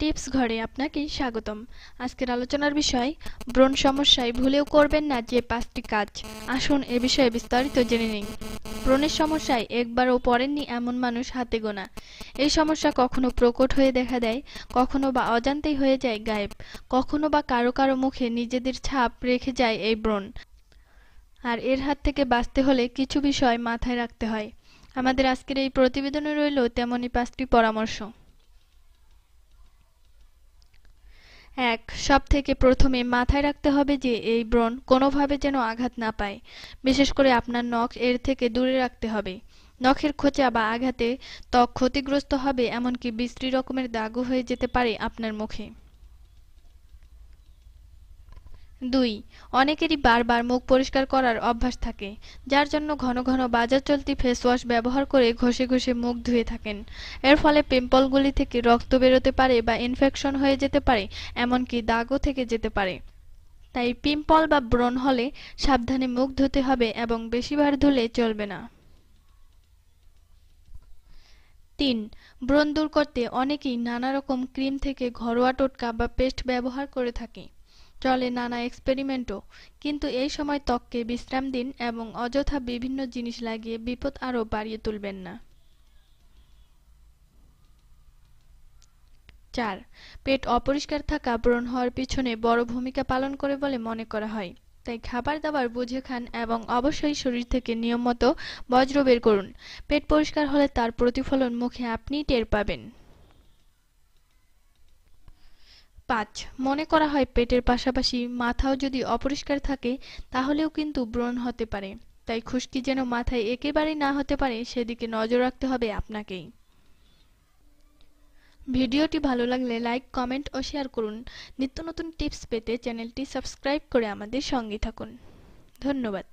Tips ঘরে আপনাকে স্বাগতম। আজকের আলোচনার বিষয়, ব্রণ সমস্যায় ভুলেও করবেন না যে পাঁচটি কাজ। আসুন এ বিষয়ে বিস্তারিত জেনে নিন ব্রণের সমস্যায় একবারও পড়েননি এমন মানুষ হাতে গোনা। এই সমস্যা কখনো প্রকট হয়ে দেখা দেয়, কখনো বা অজান্তেই হয়ে যায় গায়েব। কখনো বা কারও কারও মুখে নিজেদের ছাপ রেখে যায় এই ব্রণ। আর এর হাত থেকে বাঁচতে হলে কিছু বিষয় মাথায় রাখতে হয়। আমাদের আজকের এই প্রতিবেদনে রইল তেমনই পাঁচটি পরামর্শ। এক সব থেকে প্রথমে মাথায় রাখতে হবে যে এই ব্রণ কোনোভাবে যেন আঘাত না পায়। বিশেষ করে আপনার নখ এর থেকে দূরে রাখতে হবে। নখের খোঁচা বা আঘাতে ত্বক ক্ষতিগ্রস্ত হবে, এমনকি বিশ্রী রকমের দাগও হয়ে যেতে পারে আপনার মুখে। দুই, অনেকেরই বারবার মুখ পরিষ্কার করার অভ্যাস থাকে, যার জন্য ঘন ঘন বাজার চলতি ফেস ওয়াশ ব্যবহার করে ঘষে ঘষে মুখ ধুয়ে থাকেন। এর ফলে পিম্পলগুলি থেকে রক্ত বেরোতে পারে বা ইনফেকশন হয়ে যেতে পারে, এমনকি দাগও থেকে যেতে পারে। তাই পিম্পল বা ব্রণ হলে সাবধানে মুখ ধুতে হবে এবং বেশিবার ধুলে চলবে না। তিন, ব্রণ দূর করতে অনেকেই নানা রকম ক্রিম থেকে ঘরোয়া টোটকা বা পেস্ট ব্যবহার করে থাকে। চলে নানা এক্সপেরিমেন্টও। কিন্তু এই সময় ত্বককে বিশ্রাম দিন এবং অযথা বিভিন্ন জিনিস লাগিয়ে বিপদ আরও বাড়িয়ে তুলবেন না। চার, পেট অপরিষ্কার থাকা ব্রণ হওয়ার পিছনে বড় ভূমিকা পালন করে বলে মনে করা হয়। তাই খাবার দাবার বুঝে খান এবং অবশ্যই শরীর থেকে নিয়ম মতো বজ্র বের করুন। পেট পরিষ্কার হলে তার প্রতিফলন মুখে আপনিই টের পাবেন। পাঁচ। মনে করা হয় পেটের পাশাপাশি মাথাও যদি অপরিষ্কার থাকে, তাহলেও কিন্তু ব্রণ হতে পারে। তাই খুশকি যেন মাথায় একেবারেই না হতে পারে, সেদিকে নজর রাখতে হবে আপনাকেই। ভিডিওটি ভালো লাগলে লাইক, কমেন্ট ও শেয়ার করুন। নিত্য নতুন টিপস পেতে চ্যানেলটি সাবস্ক্রাইব করে আমাদের সঙ্গে থাকুন। ধন্যবাদ।